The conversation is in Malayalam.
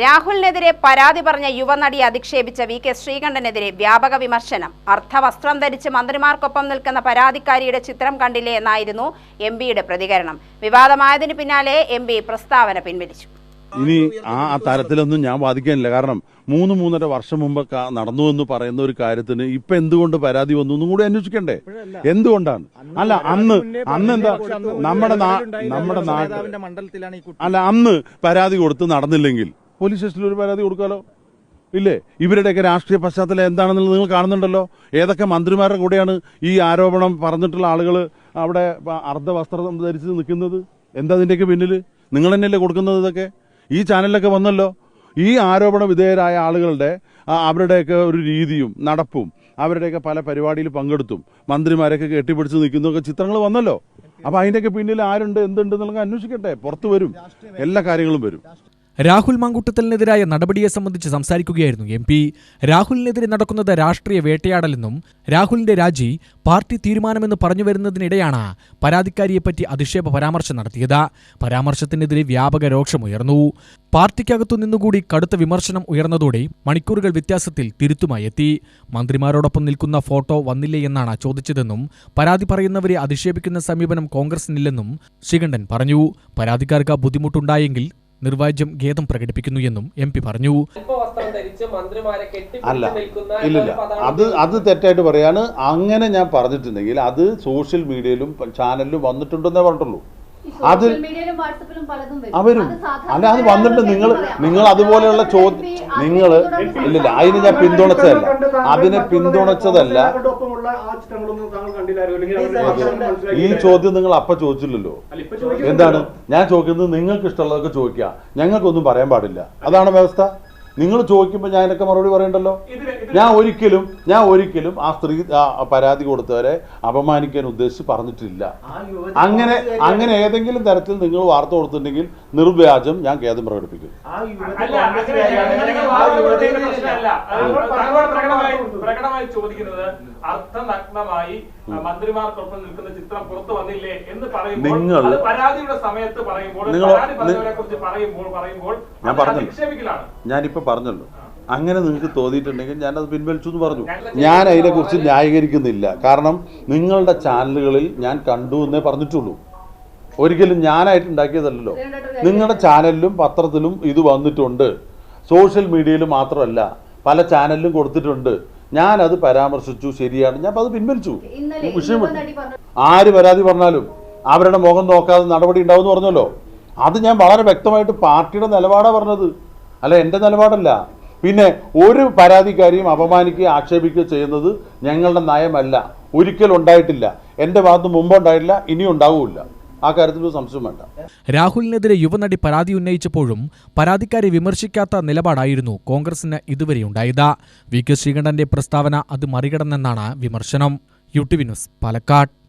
രാഹുലിനെതിരെ പരാതി പറഞ്ഞ യുവനടിയെ അധിക്ഷേപിച്ച വി കെ ശ്രീകണ്ഠനെതിരെ വ്യാപക വിമർശനം. അർത്ഥവസ്ത്രം ധരിച്ച് മന്ത്രിമാർക്കൊപ്പം നിൽക്കുന്ന പരാതിക്കാരിയുടെ ചിത്രം കണ്ടില്ലേ എന്നായിരുന്നു എം പിയുടെ പ്രതികരണം. വിവാദമായതിനു പിന്നാലെ എം പി പ്രസ്താവന പിൻവലിച്ചു. ഇനി ആ തരത്തിലൊന്നും ഞാൻ വാദിക്കാനില്ല. കാരണം മൂന്ന് മൂന്നര വർഷം മുമ്പ് നടന്നു എന്ന് പറയുന്ന ഒരു കാര്യത്തിന് ഇപ്പൊ എന്തുകൊണ്ട് പരാതി വന്നു എന്നും കൂടി അന്വേഷിക്കണ്ടേ? എന്തുകൊണ്ടാണ്? അല്ല അന്ന് അന്ന് എന്താ നമ്മുടെ നമ്മുടെ നാട്ടിൽ മണ്ഡലത്തിലാണ് ഈ കുട്ടി. അല്ല അന്ന് പരാതി കൊടുത്ത് നടന്നില്ലെങ്കിൽ പോലീസ് സ്റ്റേഷനിൽ ഒരു പരാതി കൊടുക്കാലോ? ഇല്ലേ? ഇവരുടെയൊക്കെ രാഷ്ട്രീയ പശ്ചാത്തലം എന്താണെന്നുള്ളത് നിങ്ങൾ കാണുന്നുണ്ടല്ലോ. ഏതൊക്കെ മന്ത്രിമാരുടെ കൂടെയാണ് ഈ ആരോപണം പറഞ്ഞിട്ടുള്ള ആളുകൾ അവിടെ അർദ്ധ അർദ്ധവസ്ത്രം ധരിച്ച് നിൽക്കുന്നത്? എന്താ അതിന്റെയൊക്കെ പിന്നിൽ നിങ്ങൾ തന്നെയല്ലേ കൊടുക്കുന്നത് ഇതൊക്കെ? ഈ ചാനലിലൊക്കെ വന്നല്ലോ. ഈ ആരോപണ വിധേയരായ ആളുകളുടെ അവരുടെയൊക്കെ ഒരു രീതിയും നടപ്പും അവരുടെയൊക്കെ പല പരിപാടിയിൽ പങ്കെടുത്തും മന്ത്രിമാരൊക്കെ കെട്ടിപ്പിടിച്ച് നിൽക്കുന്നതൊക്കെ ചിത്രങ്ങൾ വന്നല്ലോ. അപ്പോൾ അതിന്റെയൊക്കെ പിന്നിൽ ആരുണ്ട് എന്തുണ്ട് എന്നുള്ളത് അന്വേഷിക്കട്ടെ. പുറത്തു വരും. എല്ലാ കാര്യങ്ങളും വരും. രാഹുൽ മാങ്കുട്ടത്തലിനെതിരായ നടപടിയെ സംബന്ധിച്ച് സംസാരിക്കുകയായിരുന്നു എം പി. രാഹുലിനെതിരെ നടക്കുന്നത് രാഷ്ട്രീയ വേട്ടയാടലെന്നും രാഹുലിന്റെ രാജി പാർട്ടി തീരുമാനമെന്ന് പറഞ്ഞു വരുന്നതിനിടെയാണ് പരാതിക്കാരിയെപ്പറ്റി അധിക്ഷേപ പരാമർശം നടത്തിയത്. പരാമർശത്തിനെതിരെ വ്യാപക രോക്ഷമുയർന്നു പാർട്ടിക്കകത്തു നിന്നുകൂടി കടുത്ത വിമർശനം ഉയർന്നതോടെ മണിക്കൂറുകൾ വ്യത്യാസത്തിൽ തിരുത്തുമായി എത്തി. മന്ത്രിമാരോടൊപ്പം നിൽക്കുന്ന ഫോട്ടോ വന്നില്ലേ എന്നാണ് ചോദിച്ചതെന്നും പരാതി പറയുന്നവരെ അധിക്ഷേപിക്കുന്ന സമീപനം കോൺഗ്രസിനില്ലെന്നും ശ്രീകണ്ഠൻ പറഞ്ഞു. പരാതിക്കാർക്ക് ബുദ്ധിമുട്ടുണ്ടായെങ്കിൽ നിർവാജ്യം ഖേദം പ്രകടിപ്പിക്കുന്നു എന്നും എം പി പറഞ്ഞു. വസ്ത്രം ധരിച്ച് മന്ത്രിമാരെ അല്ല ഇല്ലില്ല. അത് അത് തെറ്റായിട്ട് പറയാണ്. അങ്ങനെ ഞാൻ പറഞ്ഞിട്ടുണ്ടെങ്കിൽ അത് സോഷ്യൽ മീഡിയയിലും ചാനലിലും വന്നിട്ടുണ്ടെന്നേ പറഞ്ഞിട്ടുള്ളൂ. അത് സോഷ്യൽ മീഡിയയിലും വാട്സപ്പിലും പലതും വരും. അവരും സാധാരണ അല്ല അത് വന്നിട്ട് നിങ്ങൾ നിങ്ങൾ അതുപോലെയുള്ള ചോദ്യം നിങ്ങൾ ഇല്ലില്ല അതിന് ഞാൻ പിന്തുണച്ചതല്ല. അതിനെ പിന്തുണച്ചതല്ല. ആ ചിത്രങ്ങളൊന്നും താങ്കൾ കണ്ടില്ലായിരുന്നു. ഈ ചോദ്യം നിങ്ങൾ അപ്പ ചോദിച്ചില്ലല്ലോ. എന്താണ്? ഞാൻ ചോദിക്കുന്നത് നിങ്ങൾക്ക് ഇഷ്ടമുള്ളതൊക്കെ ചോദിക്കുക. ഞങ്ങൾക്കൊന്നും പറയാൻ പാടില്ല. അതാണ് വ്യവസ്ഥ. നിങ്ങൾ ചോദിക്കുമ്പോൾ ഞാൻ എന്നൊക്കെ മറുപടി പറയണ്ടല്ലോ? ഞാൻ ഒരിക്കലും ഞാൻ ഒരിക്കലും ആ സ്ത്രീ ആ പരാതി കൊടുത്തവരെ അപമാനിക്കാൻ ഉദ്ദേശിച്ച് പറഞ്ഞിട്ടില്ല. അങ്ങനെ അങ്ങനെ ഏതെങ്കിലും തരത്തിൽ നിങ്ങൾ വാർത്ത കൊടുത്തിട്ടുണ്ടെങ്കിൽ നിർവ്യാജം ഞാൻ ഖേദം പ്രകടിപ്പിക്കും. പ്രകടമായി ചോദിക്കുന്നത് അർത്ഥനഗ്നമായി ആ, മന്ത്രിമാർക്കൊപ്പം നിൽക്കുന്ന ചിത്രം പുറത്തു വന്നില്ലേ എന്ന് പറയുമ്പോൾ നിങ്ങൾ- അത് പരാതിയുടെ സമയത്ത് പറയുമ്പോൾ നിങ്ങൾ- പരാതി പറഞ്ഞവരെ കുറിച്ച് പറയുമ്പോൾ പറയുമ്പോൾ ഞാൻ പറഞ്ഞു പറഞ്ഞല്ലോ. ഞാനിപ്പോ പറഞ്ഞല്ലോ. അങ്ങനെ നിങ്ങൾക്ക് തോന്നിയിട്ടുണ്ടെങ്കിൽ അത് പിൻവലിച്ചു എന്ന് പറഞ്ഞു. ഞാൻ അതിനെക്കുറിച്ച് ന്യായീകരിക്കുന്നില്ല. കാരണം നിങ്ങളുടെ ചാനലുകളിൽ ഞാൻ കണ്ടു എന്നേ പറഞ്ഞിട്ടുള്ളൂ. ഒരിക്കലും ഞാനായിട്ട് ഉണ്ടാക്കിയതല്ലല്ലോ. നിങ്ങളുടെ ചാനലിലും പത്രത്തിലും ഇത് വന്നിട്ടുണ്ട്. സോഷ്യൽ മീഡിയയിൽ മാത്രമല്ല പല ചാനലിലും കൊടുത്തിട്ടുണ്ട്. ഞാൻ അത് പരാമർശിച്ചു ശരിയാണ്. ഞാൻ അത് പിൻവലിച്ചു. വിഷയം ആര് പരാതി പറഞ്ഞാലും അവരുടെ മുഖം നോക്കാതെ നടപടി ഉണ്ടാവും എന്ന് പറഞ്ഞല്ലോ. അത് ഞാൻ വളരെ വ്യക്തമായിട്ട് പാർട്ടിയുടെ നിലപാടാണ് പറഞ്ഞത്. അല്ല എന്റെ നിലപാടല്ല. പിന്നെ ഒരു പരാതിക്കാരിയും അപമാനിക്കുകയും ആക്ഷേപിക്കുകയോ ചെയ്യുന്നത് ഞങ്ങളുടെ നയമല്ല. ഒരിക്കലും ഉണ്ടായിട്ടില്ല. എന്റെ ഭാഗത്ത് മുമ്പ് ഉണ്ടായിട്ടില്ല ഇനിയും ഉണ്ടാവില്ല ആ കാര്യത്തിൽ സംശയം വേണ്ട. രാഹുലിനെതിരെ യുവനടി പരാതി ഉന്നയിച്ചപ്പോഴും പരാതിക്കാരെ വിമർശിക്കാത്ത നിലപാടായിരുന്നു കോൺഗ്രസിന് ഇതുവരെ ഉണ്ടായത്. വി കെ ശ്രീകണ്ഠന്റെ പ്രസ്താവന അത് മറികടന്നെന്നാണ് വിമർശനം. U T V news Palakkad.